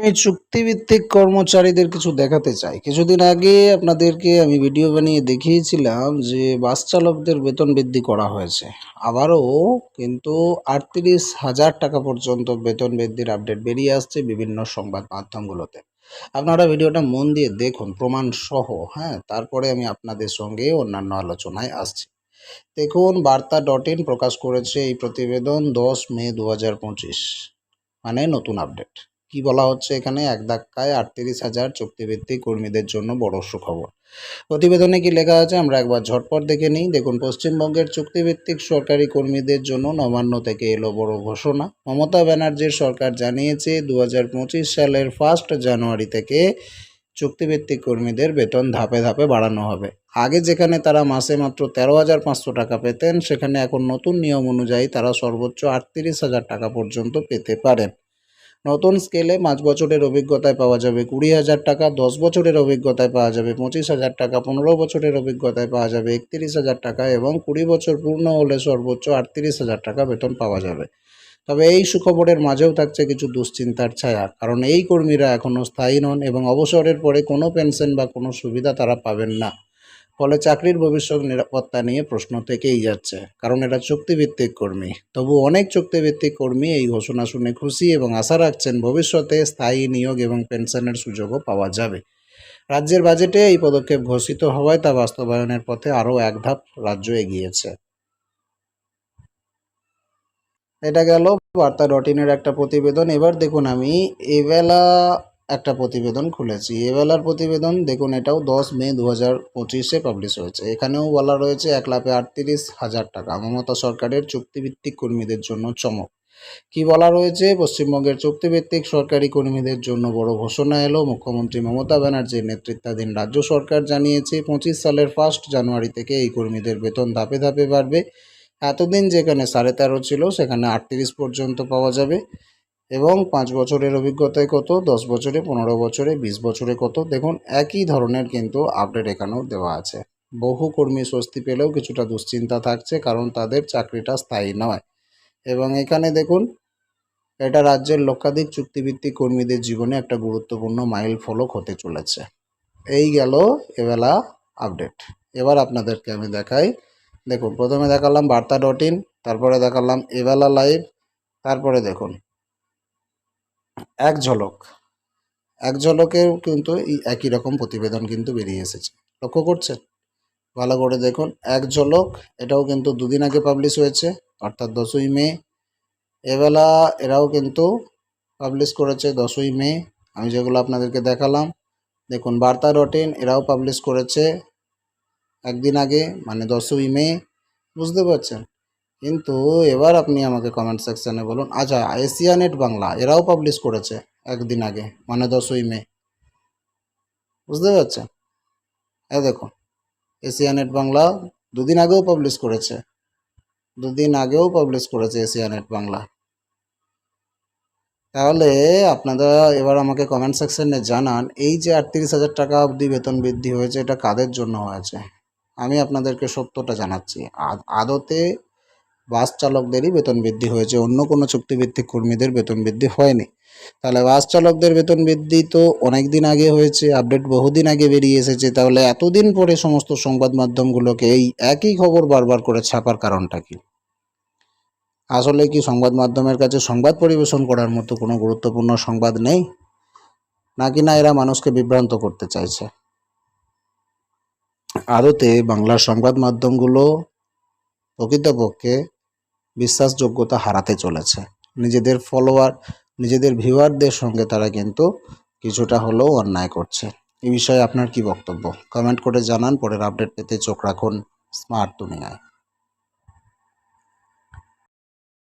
আমি চুক্তিভিত্তিক কর্মচারীদের কিছু দেখাতে চাই। কিছুদিন আগে আপনাদেরকে আমি ভিডিও বানিয়ে দেখিয়েছিলাম যে বাস চালকদের বেতন বৃদ্ধি করা হয়েছে। আবারও কিন্তু আটত্রিশ হাজার টাকা পর্যন্ত বেতন বৃদ্ধির আপডেট বেরিয়ে আসছে বিভিন্ন সংবাদ মাধ্যমগুলোতে। আপনারা ভিডিওটা মন দিয়ে দেখুন, প্রমাণ সহ হ্যাঁ? তারপরে আমি আপনাদের সঙ্গে অন্যান্য আলোচনায় আসছি। দেখুন, বার্তা ডট ইন প্রকাশ করেছে এই প্রতিবেদন দশ মে দু হাজার পঁচিশ মানে নতুন আপডেট। কি বলা হচ্ছে এখানে? এক ধাক্কায় আটত্রিশ হাজার চুক্তিভিত্তিক কর্মীদের জন্য বড় সুখবর। প্রতিবেদনে কি লেখা আছে? আমরা একবার ঝটপট দেখে নিই। দেখুন, পশ্চিমবঙ্গের চুক্তিভিত্তিক সরকারি কর্মীদের জন্য নবান্ন থেকে এলো বড় ঘোষণা। মমতা ব্যানার্জির সরকার জানিয়েছে দু হাজার পঁচিশ সালের ফার্স্ট জানুয়ারি থেকে চুক্তিভিত্তিক কর্মীদের বেতন ধাপে ধাপে বাড়ানো হবে। আগে যেখানে তারা মাসে মাত্র তেরো হাজার পাঁচশো টাকা পেতেন, সেখানে এখন নতুন নিয়ম অনুযায়ী তারা সর্বোচ্চ আটত্রিশ হাজার টাকা পর্যন্ত পেতে পারেন। নতুন স্কেলে পাঁচ বছরের অভিজ্ঞতায় পাওয়া যাবে কুড়ি হাজার টাকা, দশ বছরের অভিজ্ঞতায় পাওয়া যাবে পঁচিশ হাজার টাকা, পনেরো বছরের অভিজ্ঞতায় পাওয়া যাবে একত্রিশ হাজার টাকা এবং কুড়ি বছর পূর্ণ হলে সর্বোচ্চ আটত্রিশ হাজার টাকা বেতন পাওয়া যাবে। তবে এই সুখবরের মাঝেও থাকছে কিছু দুশ্চিন্তার ছায়া, কারণ এই কর্মীরা এখনও স্থায়ী নন এবং অবসরের পরে কোনো পেনশন বা কোনো সুবিধা তারা পাবেন না। ফলে চাকরির ভবিষ্যৎ নিরাপত্তা নিয়ে প্রশ্ন থেকেই যাচ্ছে। কারণ এটা চুক্তিভিত্তিক কর্মী। তবু অনেক চুক্তিভিত্তিক কর্মী এই ঘোষণা শুনে খুশি এবং আশা রাখছেন ভবিষ্যতে স্থায়ী নিয়োগ এবং পেনশনের সুযোগও পাওয়া যাবে। রাজ্যের বাজেটে এই পদক্ষেপ ঘোষিত হওয়ায় তা বাস্তবায়নের পথে আরও এক ধাপ রাজ্য এগিয়েছে। এটা গেল বার্তা ডট ইনের একটা প্রতিবেদন। এবার দেখুন আমি, এবেলা একটা প্রতিবেদন খুলেছি। এবেলার প্রতিবেদন, দেখুন এটাও দশ মে দু হাজার পঁচিশে পাবলিশ হয়েছে। এখানেও বলা রয়েছে এক লাখে আটত্রিশ হাজার টাকা। মমতা সরকারের চুক্তিভিত্তিক কর্মীদের জন্য চমক। কি বলা রয়েছে? পশ্চিমবঙ্গের চুক্তিভিত্তিক সরকারি কর্মীদের জন্য বড় ঘোষণা এলো। মুখ্যমন্ত্রী মমতা ব্যানার্জির নেতৃত্বাধীন রাজ্য সরকার জানিয়েছে, পঁচিশ সালের ফার্স্ট জানুয়ারি থেকে এই কর্মীদের বেতন ধাপে ধাপে বাড়বে। এতদিন যেখানে সাড়ে তেরো ছিল, সেখানে আটত্রিশ পর্যন্ত পাওয়া যাবে। এবং পাঁচ বছরের অভিজ্ঞতায় কত, দশ বছরে, পনেরো বছরে, বিশ বছরে কত, দেখুন, একই ধরনের কিন্তু আপডেট এখানেও দেওয়া আছে। বহু কর্মী স্বস্তি পেলেও কিছুটা দুশ্চিন্তা থাকছে, কারণ তাদের চাকরিটা স্থায়ী নয়। এবং এখানে দেখুন, এটা রাজ্যের লক্ষাধিক চুক্তিভিত্তিক কর্মীদের জীবনে একটা গুরুত্বপূর্ণ মাইল ফলক হতে চলেছে। এই গেল এবেলা আপডেট এবার আপনাদেরকে আমি দেখাই। দেখুন, প্রথমে দেখালাম বার্তা ডট ইন, তারপরে দেখালাম এবেলা লাইভ তারপরে দেখুন এক ঝলক, এক ঝলকেও কিন্তু একই রকম প্রতিবেদন কিন্তু বেরিয়ে এসেছে। লক্ষ্য করছেন? ভালো করে দেখুন, এক ঝলক, এটাও কিন্তু দুদিন আগে পাবলিশ হয়েছে, অর্থাৎ দশই মে। এবেলা এরাও কিন্তু পাবলিশ করেছে দশই মে। আমি যেগুলো আপনাদেরকে দেখালাম, দেখুন বার্তা রটেন এরাও পাবলিশ করেছে একদিন আগে মানে দশই মে। বুঝতে পারছেন? কিন্তু এবার আপনি আমাকে কমেন্ট সেকশানে বলুন। আচ্ছা এশিয়া নেট বাংলা এরাও পাবলিশ করেছে একদিন আগে মানে দশই মে। বুঝতে পারছেন? হ্যাঁ দেখুন এশিয়ানেট বাংলা দুদিন আগেও পাবলিশ করেছে। দুদিন আগেও পাবলিশ করেছে এশিয়া নেট বাংলা তাহলে আপনারা এবার আমাকে কমেন্ট সেকশনে জানান, এই যে আটত্রিশ হাজার টাকা অবধি বেতন বৃদ্ধি হয়েছে, এটা কাদের জন্য হয়েছে? আমি আপনাদেরকে সত্যটা জানাচ্ছি। আদতে বাস চালকদেরই বেতন বৃদ্ধি হয়েছে। অন্য কোনো চুক্তিভিত্তিক কর্মীদের বেতন বৃদ্ধি হয়নি। তাহলে বাস চালকদের বেতন বৃদ্ধি তো অনেক দিন আগে হয়েছে, আপডেট বহুদিন আগে বেরিয়ে এসেছে। তাহলে এতদিন পরে সমস্ত সংবাদ মাধ্যমগুলোকে এই একই খবর বারবার করে ছাপার কারণটা কি? আসলে কি সংবাদ মাধ্যমের কাছে সংবাদ পরিবেশন করার মতো কোনো গুরুত্বপূর্ণ সংবাদ নেই? নাকি না এরা মানুষকে বিভ্রান্ত করতে চাইছে? আদতে বাংলার সংবাদ মাধ্যমগুলো প্রকৃতপক্ষে বিশ্বাসযোগ্যতা হারাতে চলেছে। নিজেদের ফলোয়ার নিজেদের ভিউয়ারদের সঙ্গে তারা কিন্তু কিছুটা হলেও অন্যায় করছে। এ বিষয়ে আপনার কি বক্তব্য? কমেন্ট করে জানান, পরের আপডেট পেতে চোখ রাখুন স্মার্ট দুনিয়ায়